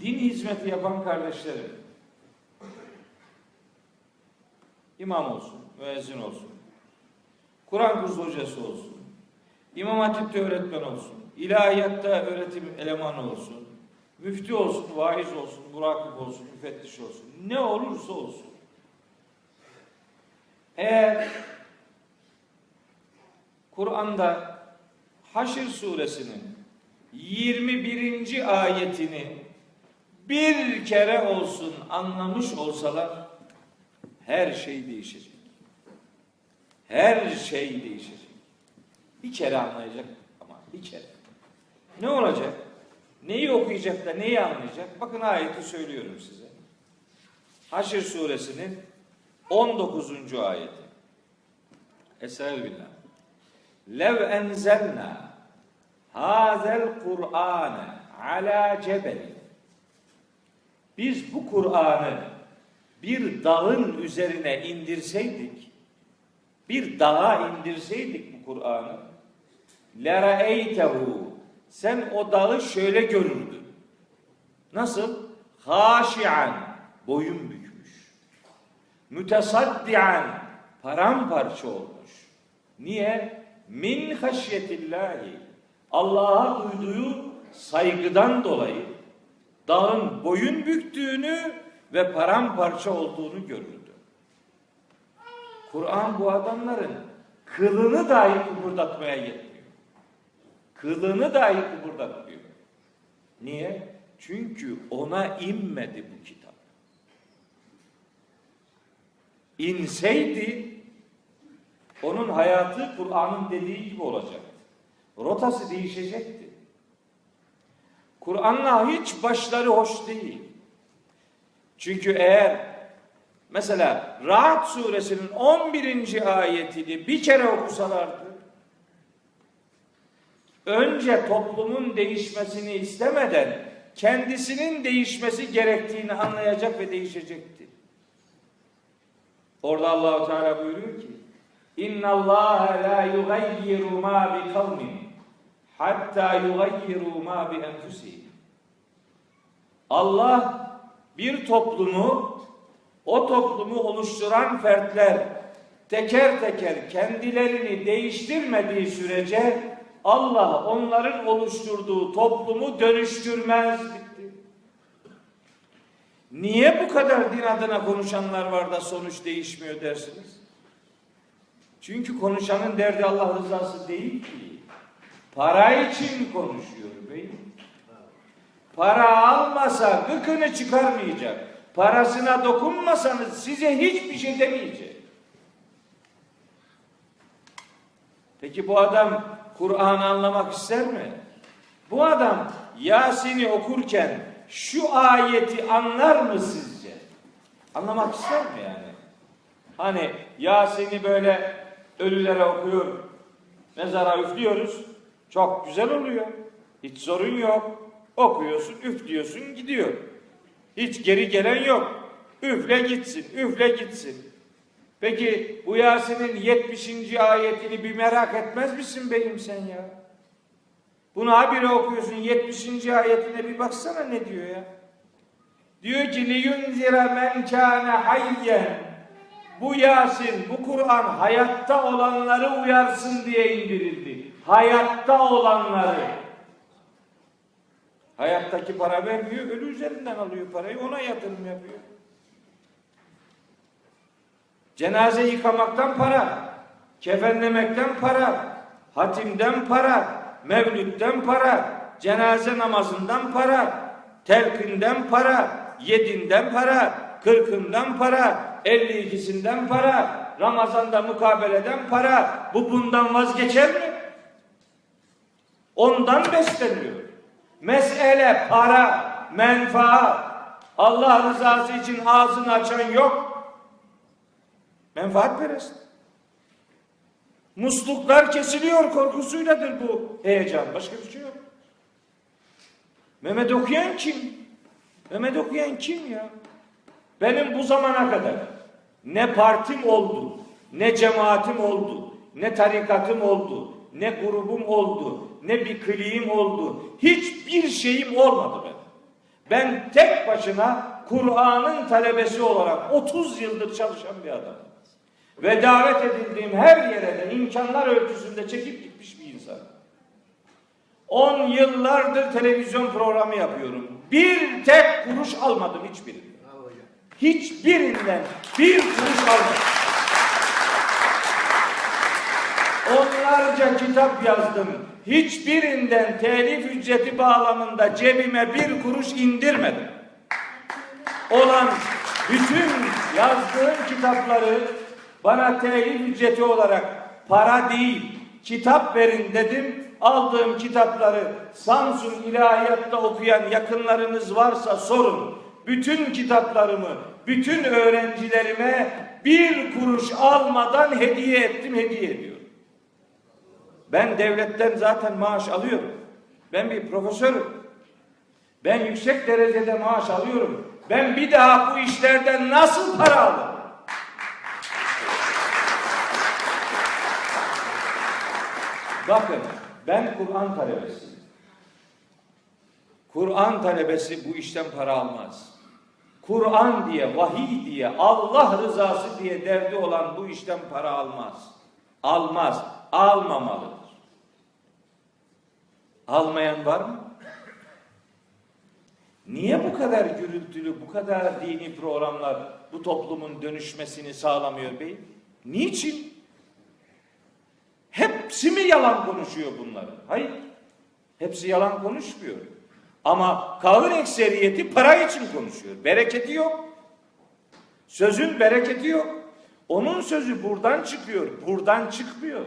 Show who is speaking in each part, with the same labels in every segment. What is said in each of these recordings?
Speaker 1: din hizmeti yapan kardeşlerim, imam olsun, müezzin olsun, Kur'an kursu hocası olsun, İmam Hatip'te öğretmen olsun, ilahiyatta öğretim elemanı olsun, müftü olsun, vaiz olsun, murakip olsun, müfettiş olsun, ne olursa olsun. Eğer Kur'an'da Haşr suresinin 21. ayetini bir kere olsun anlamış olsalar her şey değişecek. Her şey değişecek. Bir kere anlayacak ama bir kere. Ne olacak? Neyi okuyacak da neyi anlayacak? Bakın ayeti söylüyorum size. Haşr suresinin 19. ayeti. Estağfirullah. Lev enzelna hazel Kur'ane ala cebelin. Biz bu Kur'an'ı bir dağın üzerine indirseydik, bir dağa indirseydik bu Kur'an'ı, leraeytehu sen o dağı şöyle görürdün. Nasıl? Haşian boyun bükmüş. Mütesaddian paramparça olmuş. Niye? Min haşyetillahi Allah'a duyduğu saygıdan dolayı dağın boyun büktüğünü ve paramparça olduğunu görürdü. Kur'an bu adamların kılını dahi kıpırdatmaya yetmiyor. Kılını dahi kıpırdatmıyor. Niye? Çünkü ona inmedi bu kitap. İnseydi onun hayatı Kur'an'ın dediği gibi olacaktı. Rotası değişecekti. Kur'an'la hiç başları hoş değil. Çünkü eğer mesela Rahat suresinin 11. ayetini bir kere okusalardı önce toplumun değişmesini istemeden kendisinin değişmesi gerektiğini anlayacak ve değişecekti. Orada Allahu Teala buyuruyor ki: "İnna Allah la yugayyiru ma bi kavmin hatta yugayyiru ma bi enfusihim." Allah bir toplumu o toplumu oluşturan fertler teker teker kendilerini değiştirmediği sürece Allah onların oluşturduğu toplumu dönüştürmez. Bitti. Niye bu kadar din adına konuşanlar var da sonuç değişmiyor dersiniz? Çünkü konuşanın derdi Allah rızası değil ki. Para için konuşuyor beyim. Para almasa gıkını çıkarmayacak. Parasına dokunmasanız size hiçbir şey demeyecek. Peki bu adam Kur'an'ı anlamak ister mi? Bu adam Yasin'i okurken şu ayeti anlar mı sizce? Anlamak ister mi yani? Hani Yasin'i böyle ölülere okuyor, mezara üflüyoruz. Çok güzel oluyor. Hiç sorun yok. Okuyorsun, üflüyorsun, gidiyor. Hiç geri gelen yok. Üfle gitsin, üfle gitsin. Peki bu Yasin'in 70. ayetini bir merak etmez misin beyim sen ya? Bunu habire okuyorsun 70. ayetine bir baksana ne diyor ya? Diyor ki liyunzira men kâne hayyen bu Yasin, bu Kur'an hayatta olanları uyarsın diye indirildi. Hayatta olanları. Hayattaki para vermiyor, ölü üzerinden alıyor parayı, ona yatırım yapıyor. Cenaze yıkamaktan para, kefenlemekten para, hatimden para, mevlütten para, cenaze namazından para, telkinden para, yedinden para, kırkından para, elli ikisinden para, Ramazan'da mukabeleden para, bu bundan vazgeçer mi? Ondan besleniyor. Mesele para, menfaat. Allah rızası için ağzını açan yok. Menfaat perest. Musluklar kesiliyor korkusuyladır bu heyecan. Başka bir şey yok. Mehmet okuyan kim? Mehmet okuyan kim ya? Benim bu zamana kadar ne partim oldu, ne cemaatim oldu, ne tarikatım oldu, ne grubum oldu, ne bir kliğim oldu. Hiçbir şeyim olmadı benim. Ben tek başına Kur'an'ın talebesi olarak 30 yıldır çalışan bir adamım. Ve davet edildiğim her yere de imkanlar ölçüsünde çekip gitmiş bir insan. 10 yıllardır televizyon programı yapıyorum. Bir tek kuruş almadım hiçbirinden. Hiçbirinden bir kuruş almadım. Onlarca kitap yazdım. Hiçbirinden telif ücreti bağlamında cebime bir kuruş indirmedim. Olan bütün yazdığım kitapları bana telif ücreti olarak para değil, kitap verin dedim. Aldığım kitapları Samsun İlahiyat'ta okuyan yakınlarınız varsa sorun. Bütün kitaplarımı, bütün öğrencilerime bir kuruş almadan hediye ettim, hediye ediyorum. Ben devletten zaten maaş alıyorum. Ben bir profesörüm. Ben yüksek derecede maaş alıyorum. Ben bir daha bu işlerden nasıl para alırım? Bakın ben Kur'an talebesiyim. Kur'an talebesi bu işten para almaz. Kur'an diye, vahiy diye, Allah rızası diye derdi olan bu işten para almaz. Almaz, almamalıdır. Almayan var mı? Niye bu kadar gürültülü, bu kadar dini programlar bu toplumun dönüşmesini sağlamıyor bey? Niçin? Hepsi mi yalan konuşuyor bunların? Hayır. Hepsi yalan konuşmuyor. Ama kahır ekseriyeti para için konuşuyor. Bereketi yok. Sözün bereketi yok. Onun sözü buradan çıkıyor, buradan çıkmıyor.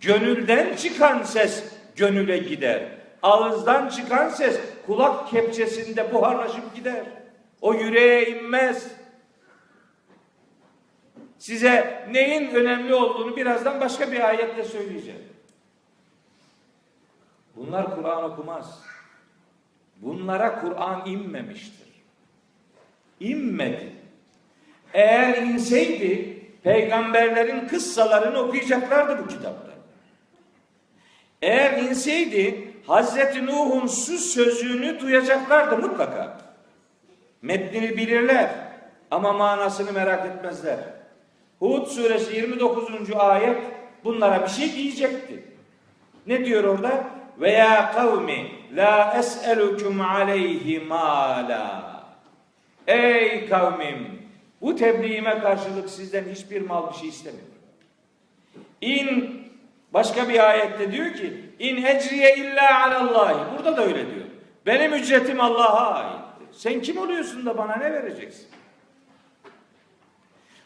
Speaker 1: Gönülden çıkan ses gönüle gider. Ağızdan çıkan ses kulak kepçesinde buharlaşıp gider. O yüreğe inmez. Size neyin önemli olduğunu birazdan başka bir ayetle söyleyeceğim. Bunlar Kur'an okumaz. Bunlara Kur'an inmemiştir. İnmedi. Eğer inseydi peygamberlerin kıssalarını okuyacaklardı bu kitapta. Eğer inseydi Hazreti Nuh'un su sözünü duyacaklardı mutlaka. Metnini bilirler ama manasını merak etmezler. Hud suresi 29. ayet bunlara bir şey diyecekti. Ne diyor orada? Veya kavmi la es'elukum aleyhi mala. Ey kavmim bu tebliğime karşılık sizden hiçbir mal bir şey istemiyorum. İn başka bir ayette diyor ki in ecriye illa alallahi. Burada da öyle diyor. Benim ücretim Allah'a aittir. Sen kim oluyorsun da bana ne vereceksin?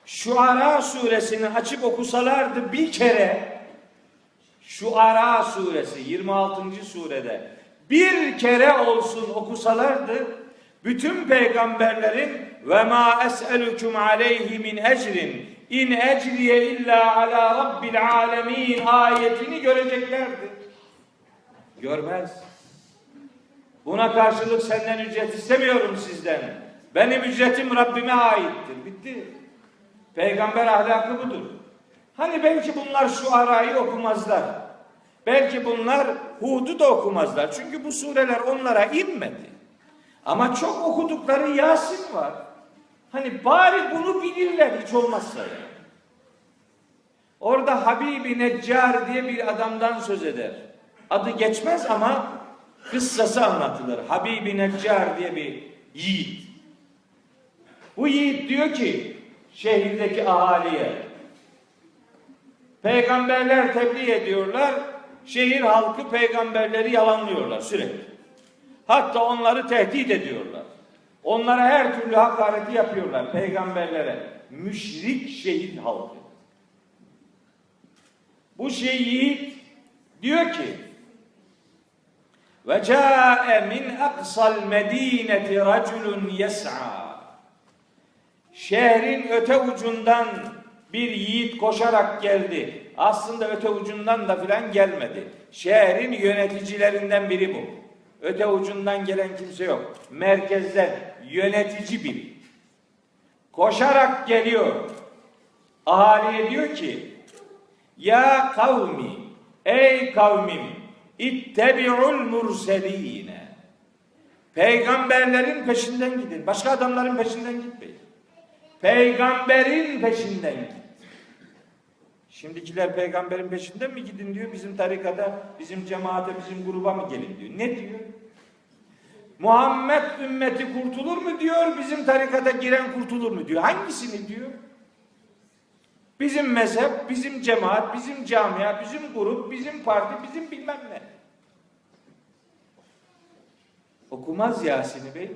Speaker 1: Şuara suresini açıp okusalardı bir kere Şuara suresi 26. surede bir kere olsun okusalardı bütün peygamberlerin ve ma es'elukum aleyhi min ecrin in ecriye illa ala rabbil alemin ayetini göreceklerdi. Görmez. Buna karşılık senden ücret istemiyorum sizden. Benim ücretim Rabbime aittir. Bitti. Peygamber ahlakı budur. Hani belki bunlar şu arayı okumazlar. Belki bunlar Hud'u da okumazlar. Çünkü bu sureler onlara inmedi. Ama çok okudukları Yasin var. Hani bari bunu bilirler hiç olmazsa yani. Orada Habibi Neccar diye bir adamdan söz eder. Adı geçmez ama kıssası anlatılır. Habibi Neccar diye bir yiğit. Bu yiğit diyor ki şehirdeki ahaliye peygamberler tebliğ ediyorlar. Şehir halkı peygamberleri yalanlıyorlar sürekli. Hatta onları tehdit ediyorlar. Onlara her türlü hakareti yapıyorlar peygamberlere. Müşrik şehit halkı. Bu şehit diyor ki ve ca'e min aqsal medineti raculun yes'a Şehrin öte ucundan bir yiğit koşarak geldi. Aslında öte ucundan da filan gelmedi. Şehrin yöneticilerinden biri bu. Öte ucundan gelen kimse yok. Merkezden yönetici biri. Koşarak geliyor. Ahaliye diyor ki Ya kavmi Ey kavmim ittebi'ul murseline Peygamberlerin peşinden gidin. Başka adamların peşinden gitmeyin. Peygamberin peşinden gidin. Şimdikiler peygamberin peşinden mi gidin diyor. Bizim tarikata, bizim cemaate, bizim gruba mı gelin diyor. Ne diyor? Muhammed ümmeti kurtulur mu diyor. Bizim tarikata giren kurtulur mu diyor. Hangisini diyor? Bizim mezhep, bizim cemaat, bizim camia, bizim grup, bizim parti, bizim bilmem ne. Okumaz Yasin'i Bey.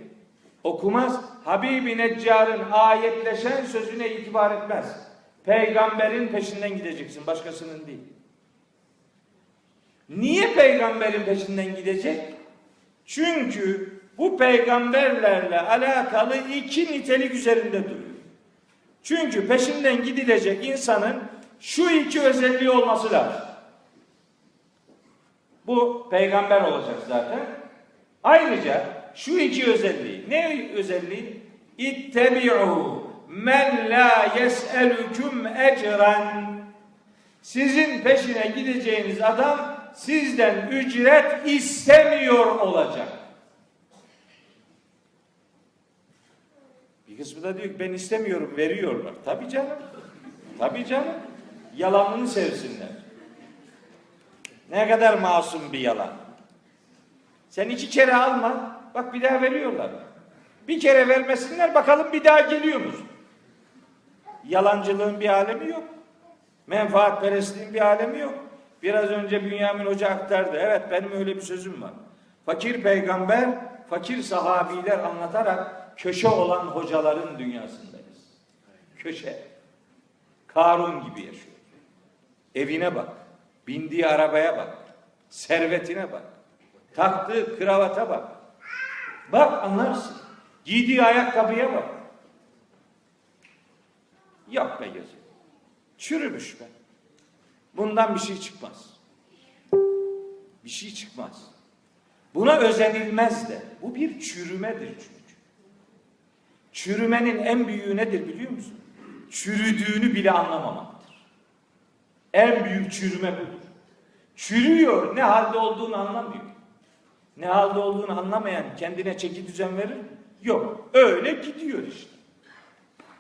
Speaker 1: Okumaz. Habibi Neccar'ın ayetleşen sözüne itibar etmez. Peygamberin peşinden gideceksin, başkasının değil. Niye peygamberin peşinden gidecek? Çünkü bu peygamberlerle alakalı iki nitelik üzerinde duruyor. Çünkü peşinden gidilecek insanın şu iki özelliği olması lazım. Bu peygamber olacak zaten. Ayrıca şu iki özelliği. Ne özelliği? İttebi'u men la yes'elüküm ecran. Sizin peşine gideceğiniz adam sizden ücret istemiyor olacak. Bir kısmı da diyor ki ben istemiyorum veriyorlar. Tabii canım. Tabii canım. Yalanını sevsinler. Ne kadar masum bir yalan. Sen iki kere alma. Bak bir daha veriyorlar. Bir kere vermesinler bakalım bir daha geliyor musun? Yalancılığın bir alemi yok. Menfaatperestliğin bir alemi yok. Biraz önce Bünyamin Hoca aktardı. Evet benim öyle bir sözüm var. Fakir peygamber, fakir sahabiler anlatarak köşe olan hocaların dünyasındayız. Köşe. Karun gibi yaşıyor. Evine bak. Bindiği arabaya bak. Servetine bak. Taktığı kravata bak. Bak anlarsın. Giydiği ayakkabıya bak. Yok be gözüm. Çürümüş be. Bundan bir şey çıkmaz. Bir şey çıkmaz. Buna özenilmez de. Bu bir çürümedir çünkü. Çürümenin en büyüğü nedir biliyor musun? Çürüdüğünü bile anlamamaktır. En büyük çürüme budur. Çürüyor, ne halde olduğunu anlamıyor. Ne halde olduğunu anlamayan kendine çeki düzen verir? Yok, öyle gidiyor işte.